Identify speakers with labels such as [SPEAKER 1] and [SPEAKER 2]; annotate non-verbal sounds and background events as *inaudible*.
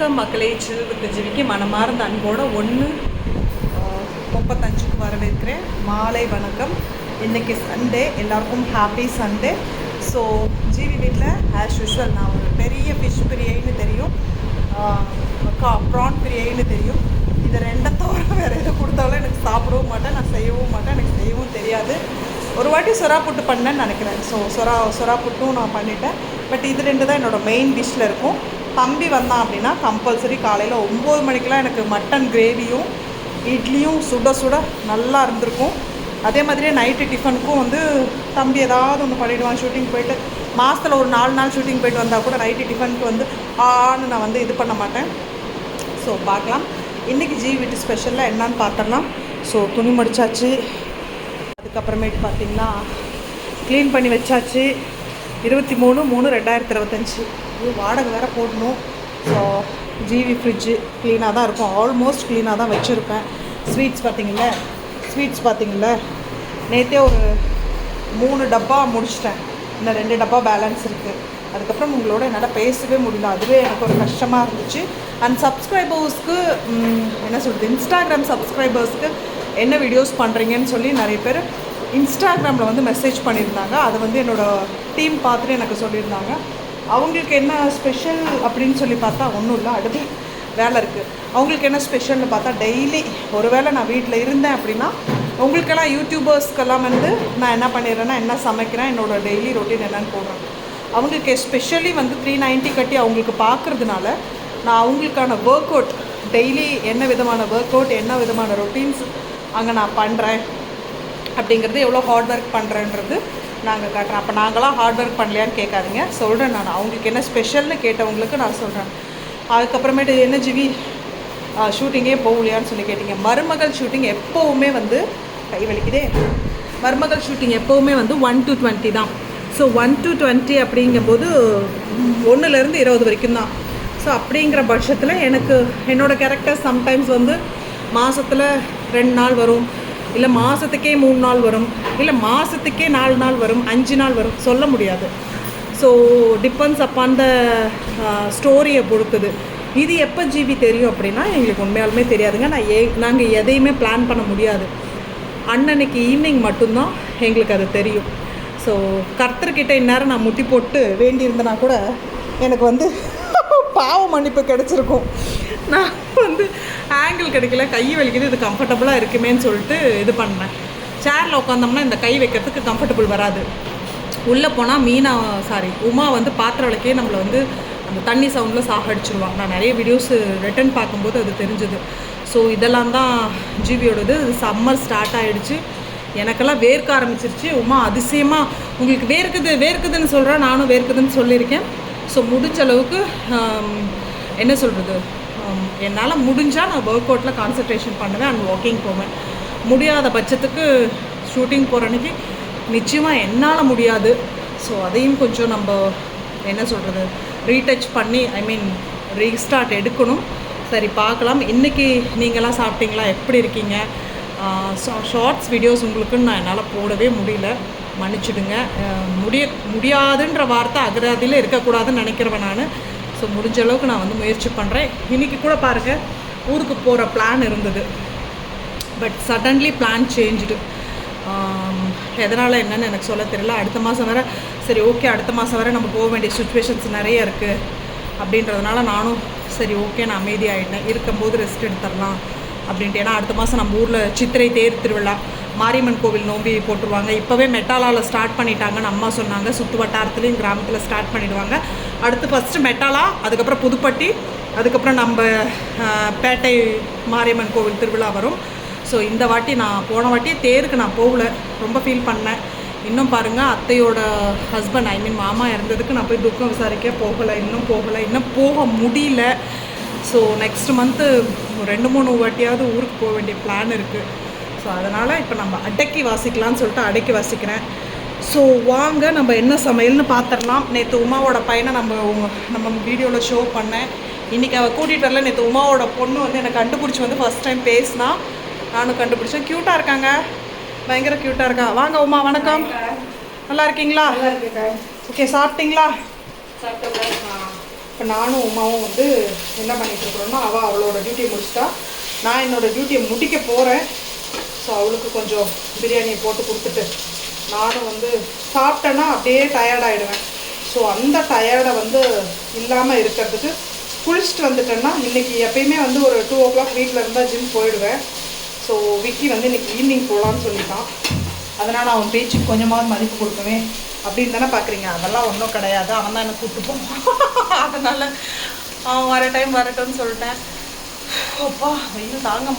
[SPEAKER 1] வணக்கம். மக்களே சில் வித் ஜிவிக்கு மனமார்ந்த அன்போடு ஒன்று முப்பத்தஞ்சுக்கு வரவேற்கிறேன். மாலை வணக்கம். இன்னைக்கு சண்டே எல்லாருக்கும் ஹாப்பி சண்டே ஸோ ஜிவி வீட்டில் ஆஸ் யூஷுவல் நான் ஒரு பெரிய ஃபிஷ் பிரியாணின்னு தெரியும். கா ப்ரான் பிரியாணின்னு தெரியும். இது ரெண்டை தவிர வேறு எது கொடுத்தாலும் எனக்கு சாப்பிடவும் மாட்டேன். நான் செய்யவும் மாட்டேன். எனக்கு செய்யவும் தெரியாது. ஒரு வாட்டி சொரா புட்டு பண்ணேன்னு நினைக்கிறேன். ஸோ சொரா சொரா புட்டும் நான் பண்ணிட்டேன். பட் இது ரெண்டு தான் என்னோடய மெயின் டிஷ்ஷில் இருக்கும். தம்பி வந்தான் அப்படின்னா கம்பல்சரி காலையில் ஒம்பது மணிக்கெலாம் எனக்கு மட்டன் கிரேவியும் இட்லியும் சுட சுட நல்லா இருந்திருக்கும். அதே மாதிரியே நைட்டு டிஃபனுக்கும் வந்து தம்பி ஏதாவது ஒன்று பண்ணிவிடுவான் ஷூட்டிங் போயிட்டு மாதத்தில் ஒரு நாலு நாள் ஷூட்டிங் போயிட்டு வந்தால் கூட நைட்டு டிஃபனுக்கு வந்து ஆன்னு நான் வந்து இது பண்ண மாட்டேன். ஸோ பார்க்கலாம். இன்றைக்கி ஜி வீட்டு ஸ்பெஷலில் என்னன்னு பார்த்துடலாம். ஸோ துணி மடிச்சாச்சு. அதுக்கப்புறமேட்டு பார்த்திங்கன்னா க்ளீன் பண்ணி வச்சாச்சு. இருபத்தி மூணு மூணு ரெண்டாயிரத்தி இருபத்தஞ்சி. இருக்குது வாடகை வேறு போடணும். ஸோ ஜிவி ஃப்ரிட்ஜு க்ளீனாக தான் இருக்கும். ஆல்மோஸ்ட் க்ளீனாக தான் வச்சுருப்பேன். ஸ்வீட்ஸ் பார்த்தீங்களா ஸ்வீட்ஸ் பார்த்திங்கள்ல நேற்றே ஒரு மூணு டப்பா முடிச்சிட்டேன். இன்னும் ரெண்டு டப்பா பேலன்ஸ் இருக்குது அதுக்கப்புறம் உங்களோட என்னால் பேசவே முடியல. அதுவே எனக்கு ஒரு கஷ்டமாக இருந்துச்சு. அண்ட் சப்ஸ்கிரைபர்ஸ்க்கு என்ன சொல்கிறது இன்ஸ்டாகிராம் சப்ஸ்கிரைபர்ஸ்க்கு என்ன வீடியோஸ் பண்ணுறீங்கன்னு சொல்லி நிறைய பேர் இன்ஸ்டாகிராமில் வந்து மெசேஜ் பண்ணியிருந்தாங்க. அதை வந்து என்னோடய டீம் பார்த்துட்டு எனக்கு சொல்லியிருந்தாங்க. அவங்களுக்கு என்ன ஸ்பெஷல் அப்படின்னு சொல்லி பார்த்தா ஒன்றும் இல்லை. அடுத்து வேலை இருக்குது அவங்களுக்கு என்ன ஸ்பெஷல்னு பார்த்தா டெய்லி ஒரு வேளை நான் வீட்டில் இருந்தேன் அப்படின்னா உங்களுக்கெல்லாம் யூடியூபர்ஸ்க்கெல்லாம் வந்து நான் என்ன பண்ணிடுறேன்னா என்ன சமைக்கிறேன் என்னோடய டெய்லி ரொட்டீன் என்னன்னு போடுறேன் அவங்களுக்கு எஸ்பெஷலி வந்து த்ரீ நைன்ட்டி கட்டி அவங்களுக்கு பார்க்குறதுனால நான் அவங்களுக்கான ஒர்க் அவுட் டெய்லி என்ன விதமான ஒர்க் அவுட் என்ன விதமான ரொட்டீன்ஸ் அங்கே நான் பண்ணுறேன் அப்படிங்கிறது எவ்வளோ ஹார்ட் ஒர்க் பண்ணுறேன்றது நாங்கள் காட்டுறோம். அப்போ நாங்களாம் ஹார்ட் ஒர்க் பண்ணலையான்னு கேட்காதீங்க. சொல்கிறேன் நான். அவங்களுக்கு என்ன ஸ்பெஷல்னு கேட்டவங்களுக்கு நான் சொல்கிறேன் அதுக்கப்புறமேட்டு என்ன ஜிவி? ஷூட்டிங்கே போகலையான்னு சொல்லி கேட்டிங்க. மருமகள் ஷூட்டிங் எப்போவுமே வந்து கை வலிக்குதே. மருமகள் ஷூட்டிங் எப்போவுமே வந்து ஒன் டு டுவெண்ட்டி தான். ஸோ ஒன் டு டுவெண்ட்டி அப்படிங்கும்போது ஒன்றுலேருந்து இருபது வரைக்கும் தான். ஸோ அப்படிங்கிற பட்சத்தில் எனக்கு என்னோடய கேரக்டர் சம்டைம்ஸ் வந்து மாதத்தில் ரெண்டு நாள் வரும். இல்லை மாதத்துக்கே மூணு நாள் வரும் இல்லை மாதத்துக்கே நாலு நாள் வரும் அஞ்சு நாள் வரும் சொல்ல முடியாது. ஸோ டிபெண்ட்ஸ் அப்பான் த ஸ்டோரியை பொறுத்தது. இது எப்போ ஜிபி தெரியும் அப்படின்னா எங்களுக்கு உண்மையாலுமே தெரியாதுங்க. நான் ஏ நாங்கள் எதையுமே பிளான் பண்ண முடியாது. அன்னன்னைக்கு ஈவினிங் மட்டும்தான் எங்களுக்கு அது தெரியும். ஸோ கர்த்தர்கிட்ட இந்நேரம் நான் முட்டி போட்டு வேண்டியிருந்தேன்னா கூட எனக்கு வந்து *laughs* பாவ மன்னிப்பு கிடச்சிருக்கும். நான் வந்து கிடைக்கல கை வலிக்குது இது கம்ஃபர்டபுளாக இருக்குமேன்னு சொல்லிட்டு இது பண்ணேன். சேரில் உட்காந்தோம்னா இந்த கை வைக்கிறதுக்கு கம்ஃபர்டபுள் வராது. உள்ளே போனால் மீனா சாரி உமா வந்து பாத்திரம் விளக்கே நம்மளை வந்து அந்த தண்ணி சவுண்டில் சாகடிச்சிருவாங்க. நான் நிறைய வீடியோஸ் ரிட்டன் பார்க்கும்போது அது தெரிஞ்சுது. ஸோ இதெல்லாம் தான் ஜிபியோடது சம்மர் ஸ்டார்ட் ஆகிடுச்சு எனக்கெல்லாம் வேர்க்க ஆரம்பிச்சிருச்சு. உமா அதிசயமாக உங்களுக்கு வேர்க்குது வேர்க்குதுன்னு சொல்கிறேன் நானும் வேர்க்குதுன்னு சொல்லியிருக்கேன். ஸோ முடிஞ்ச அளவுக்கு என்ன சொல்கிறது என்னால் முடிஞ்சால் நான் ஒர்க் அவுட்டில் கான்சன்ட்ரேஷன் பண்ணுவேன் அண்ட் வாக்கிங் போவேன். முடியாத பட்சத்துக்கு ஷூட்டிங் போகிற நிச்சயமாக என்னால் முடியாது. ஸோ அதையும் கொஞ்சம் நம்ம என்ன சொல்கிறது ரீடச் பண்ணி ஐ மீன் ரீஸ்டார்ட் எடுக்கணும். சரி பார்க்கலாம். இன்றைக்கி நீங்களாம் சாப்பிட்டீங்களா? எப்படி இருக்கீங்க? ஷார்ட்ஸ் வீடியோஸ் உங்களுக்குன்னு நான் என்னால் போடவே முடியல. மன்னிச்சிடுங்க. முடிய முடியாதுன்ற வார்த்தை அகராதியில் இருக்கக்கூடாதுன்னு நினைக்கிறவன் நான். ஸோ முடிஞ்ச அளவுக்கு நான் வந்து முயற்சி பண்ணுறேன் இன்றைக்கி கூட பாருங்கள் ஊருக்கு போகிற பிளான் இருந்தது. பட் சடன்லி பிளான் சேஞ்சுடு எதனால் என்னன்னு எனக்கு சொல்ல தெரியல. அடுத்த மாதம் வர சரி ஓகே அடுத்த மாதம் வர நம்ம போக வேண்டிய சுச்சுவேஷன்ஸ் நிறைய இருக்குது அப்படின்றதுனால நானும் சரி ஓகே நான் அமைதியாகிட்டேன் இருக்கும்போது ரெஸ்ட் எடுத்துடலாம் அப்படின்ட்டு. ஏன்னா அடுத்த மாதம் நம்ம ஊரில் சித்திரை தேர் திருவிழா. மாரியம்மன் கோவில் நோம்பி போட்டுருவாங்க. இப்போவே மெட்டாலாவில் ஸ்டார்ட் பண்ணிட்டாங்கன்னு அம்மா சொன்னாங்க. சுற்று வட்டாரத்துலேயும் கிராமத்தில் ஸ்டார்ட் பண்ணிடுவாங்க. அடுத்து ஃபஸ்ட்டு மெட்டாலா அதுக்கப்புறம் புதுப்பட்டி அதுக்கப்புறம் நம்ம பேட்டை மாரியம்மன் கோவில் திருவிழா வரும். ஸோ இந்த வாட்டி நான் போன வாட்டி தேருக்கு நான் போகல. ரொம்ப ஃபீல் பண்ணேன். இன்னும் பாருங்கள் அத்தையோட ஹஸ்பண்ட் ஐ மீன் மாமா இறந்ததுக்கு நான் போய் துக்கம் விசாரிக்க போகலை. இன்னும் போகலை. இன்னும் போக முடியல. ஸோ நெக்ஸ்ட் மந்த்து ரெண்டு மூணு வாட்டியாவது ஊருக்கு போக வேண்டிய பிளான் இருக்குது ஸோ அதனால் இப்போ நம்ம அடக்கி வாசிக்கலாம்னு சொல்லிட்டு அடக்கி வாசிக்கிறேன். ஸோ வாங்க நம்ம என்ன சமையல்னு பார்த்துடலாம் நேற்று உமாவோட பையனை நம்ம நம்ம வீடியோவில் ஷோ பண்ணேன். இன்றைக்கி அவள் கூட்டிகிட்டு வரல. நேற்று உமாவோட பொண்ணு வந்து என்னை கண்டுபிடிச்சி வந்து ஃபஸ்ட் டைம் பேசினா. நானும் கண்டுபிடிச்சேன். க்யூட்டாக இருக்காங்க. பயங்கர க்யூட்டாக இருக்கா? வாங்க உமா வணக்கம். நல்லா இருக்கீங்களா? ஓகே சாப்பிட்டீங்களா? இப்போ நானும் உமாவும் வந்து என்ன பண்ணிட்டு இருக்கிறோம்னா அவள் அவளோட டியூட்டியை முடிச்சிட்டா. நான் என்னோட டியூட்டியை முடிக்க போகிறேன் ஸோ அவளுக்கு கொஞ்சம் பிரியாணியை போட்டு கொடுத்துட்டு நானும் வந்து சாப்பிட்டேன்னா அப்படியே டயர்ட் ஆகிடுவேன் ஸோ அந்த டயர்டை வந்து இல்லாமல் இருக்கிறதுக்கு குளிச்சுட்டு வந்துட்டேன்னா இன்றைக்கி எப்பயுமே வந்து ஒரு டூ ஓ கிளாக் வீட்டில் இருந்தால் ஜிம் போயிடுவேன். ஸோ விக்கி வந்து இன்றைக்கி ஈவினிங் போகலான்னு சொல்லிட்டான். அதனால் அவன் பேச்சுக்கு கொஞ்சமாவது மதிப்பு கொடுக்குவேன் அப்படின்னு தானே பார்க்குறீங்க அதெல்லாம் ஒன்றும் கிடையாது. அவன் தான் என்னை கூப்பிட்டு போவான். அதனால் அவன் வர டைம் வரட்டும்னு சொல்லிட்டேன். அப்பா வெயில் தாங்க